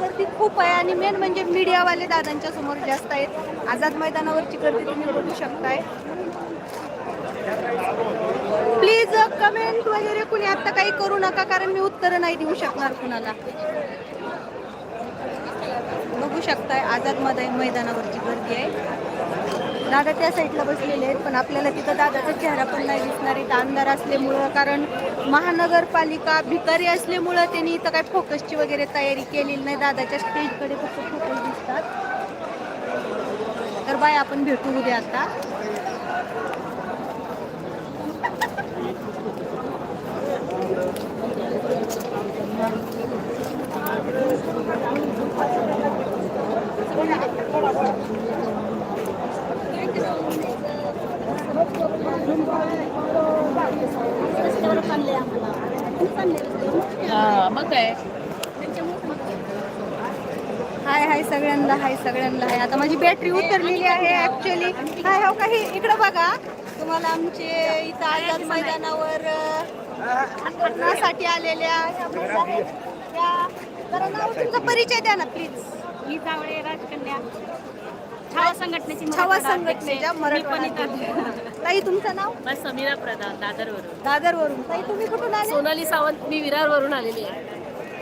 गर्दी खूप आहे आणि मेन म्हणजे मीडियावाले दादांच्या समोर जास्त आहेत. आझाद मैदानावरची गर्दी तुम्ही बघू शकताय. प्लीज कमेंट uh, वगैरे कुणी आता काही करू नका कारण मी उत्तर नाही देऊ शकणार कुणाला. बघू शकताय आझाद मैदानावरची गर्दी आहे. दादा त्या साईडला बसलेले आहेत पण आपल्याला तिथं दादाचा चेहरा पण नाही दिसणार इथं अंधार असल्यामुळं कारण महानगरपालिका भिकारी असल्यामुळं त्यांनी इथं काही फोकसची वगैरे तयारी केलेली नाही. दादाच्या स्टेजकडे फक्त फोकस दिसतात. तर बाय आपण भेटू उद्या आता. मग काय? हाय हाय सगळ्यांना हाय सगळ्यांना हाय. आता माझी बॅटरी उतरलेली आहे ऍक्च्युली हाय हो काही इकडं बघा. तुम्हाला आमचे इथं आझाद मैदानावर साठी आलेल्या नाव तुमचा परिचय द्या ना प्लीज ही जावळे राजकन्या. छावा संघटनेची. संघटनेच्या ताई तुमचं नाव? समीरा प्रधान दादरवरून. दादरवरून. ताई तुम्ही कुठून आले? सोनाली सावंत मी विरारवरून आलेली आहे.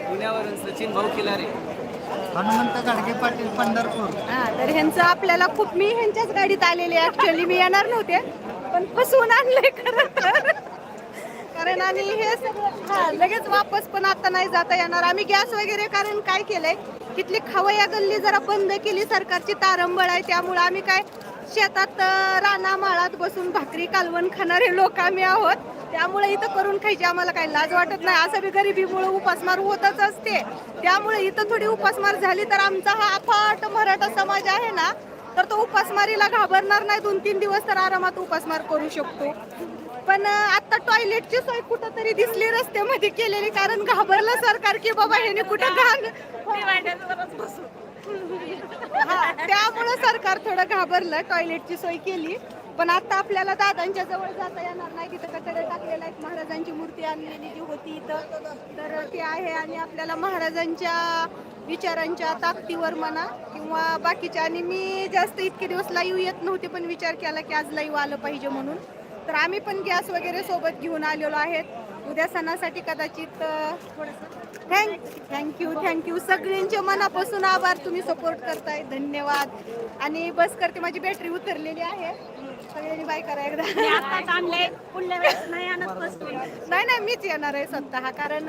पुण्यावरून सचिन भाऊ खिलारे हनुमंत गाडगे पाटील पंढरपूर. हा तर ह्यांचं आपल्याला खूप मी ह्यांच्याच गाडीत आलेले ऍक्च्युअली मी येणार नव्हते पण फसवून आणलंय खरं तर. कारण आणि हे सगळं हा लगेच वापस पण आता नाही जाता येणार. आम्ही गॅस वगैरे कारण काय केलंय? तिथली खवया गल्ली जरा बंद केली सरकारची तारंबळ आहे त्यामुळे आम्ही काय शेतात राना माळात बसून भाकरी कालवण खाणारे लोक आम्ही आहोत. त्यामुळे इथं करून खायची आम्हाला काही लाज वाटत नाही. असं बी गरिबीमुळे उपासमार होतच असते. त्यामुळे इथं थोडी उपासमार झाली तर आमचा हा अफाट मराठा समाज आहे ना तर तो उपासमारीला घाबरणार नाही. दोन तीन दिवस तर आरामात उपासमार करू शकतो. पण आता टॉयलेटची सोय कुठं तरी दिसली रस्त्यामध्ये केलेली कारण घाबरलं सरकार की बाबा ह्याने कुठं घाण हा, त्यामुळं सरकार थोडं घाबरलं टॉयलेटची सोय केली. पण आता आपल्याला दादांच्या जवळ जाता येणार नाही तिथं कचडे टाकलेला आहे. महाराजांची मूर्ती आणलेली जी होती इथं. तर ती आहे आणि आपल्याला महाराजांच्या विचारांच्या ताकदीवर म्हणा किंवा बाकीच्या. आणि मी जास्त इतके दिवस लाईव्ह येत नव्हते पण विचार केला की आज लाईव्ह आलं पाहिजे म्हणून. तर आम्ही पण गॅस वगैरे सोबत घेऊन आलेलो आहेत. उद्या सणासाठी कदाचित थँक थँक्यू थँक्यू सगळ्यांचे मनापासून आभार तुम्ही सपोर्ट करताय. धन्यवाद. आणि बस करते माझी बॅटरी उतरलेली आहे. सगळ्यांनी बाय करा एकदा. नाही नाही नाही मीच येणार आहे स्वतः. कारण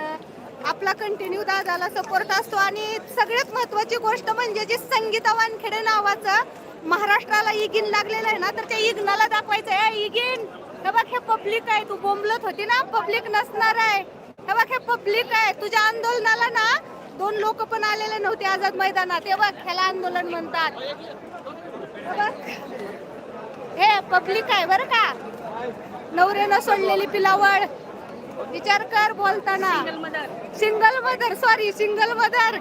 आपला कंटिन्यू दादाला सपोर्ट असतो. आणि सगळ्यात महत्वाची गोष्ट म्हणजे जे संगीता वानखेडे नावाचं महाराष्ट्राला इगिन लागलेलं आहे ना तर त्या इग्नाला दाखवायचं आहे. इगिन! हे बघ हे पब्लिक आहे. तू बोंबलत होती ना? पब्लिक नसणार आहे. हे बघ हे पब्लिक आहे. तुझ्या आंदोलनाला ना दोन लोक पण आलेले नव्हते आझाद मैदानात. हे बघ ह्याला आंदोलन म्हणतात. हे पब्लिक आहे बरं का? नवऱ्यानं सोडलेली पिलावळ. विचार कर बोलताना. Single mother sorry single mother.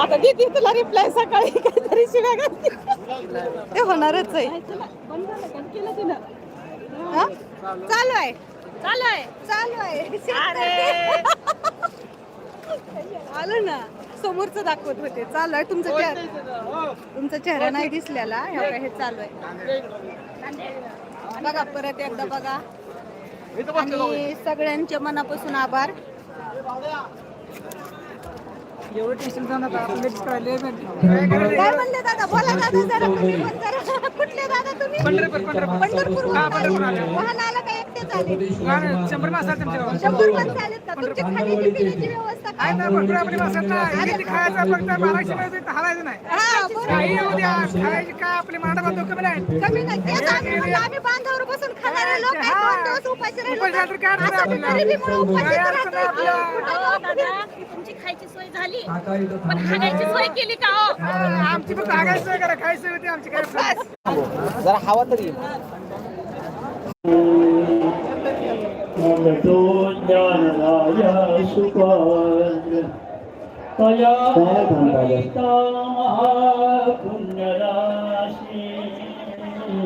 आता देते तुला रिप्लाय सकाळी. काहीतरी शिव्या. ते होणारच आहे. हा? चालू आहे. चालू आहे. चालू आहे आलं ना. समोरच दाखवत होते. चालू आहे तुमचा चेहरा. तुमचा चेहरा नाही दिसलेला. हे बघा, हे चालू आहे. बघा परत एकदा बघा. आणि सगळ्यांच्या मनापासून आभार. एवढं टेन्शन काय म्हणले दादा? बोला दादा जरा तुम्ही पण जरा कुठले दादा तुम्ही? पंढरपूर पंढरपूर. वाहन आला का एकटेच आले शंभर माणसं तुमच्या शंभर माणसं आलेत का? तुमची खाण्याची पिण्याची व्यवस्था काय? भरपूर आपली माणसांना खायचं फक्त? बाराशे मध्ये हलायचं नाही. हा बरोबर. काही येऊ द्या. खायची काय आपली माटा बांधव कमी नाही. कमी नाही. तेच आम्ही म्हणलं, आम्ही बांधावर बसून खाणारे लोक आहेत, दोन दिवस उपाशी राहिलो. उपाशी राहिलो, काय तर. अडचण असं बी आपल्याला? गरिबीमुळे उपाशी काय तर अडचण राहतो. आपल्याला? कुठं अहो, जाऊ? दादा तुमची खायची सोय झाली? पण सोय केली का हो? आमची फक्त करा. खायची होती आमची. काय जरा हवा तरी वदतो ज्ञानराय सुपाय तया महापुण्यराशि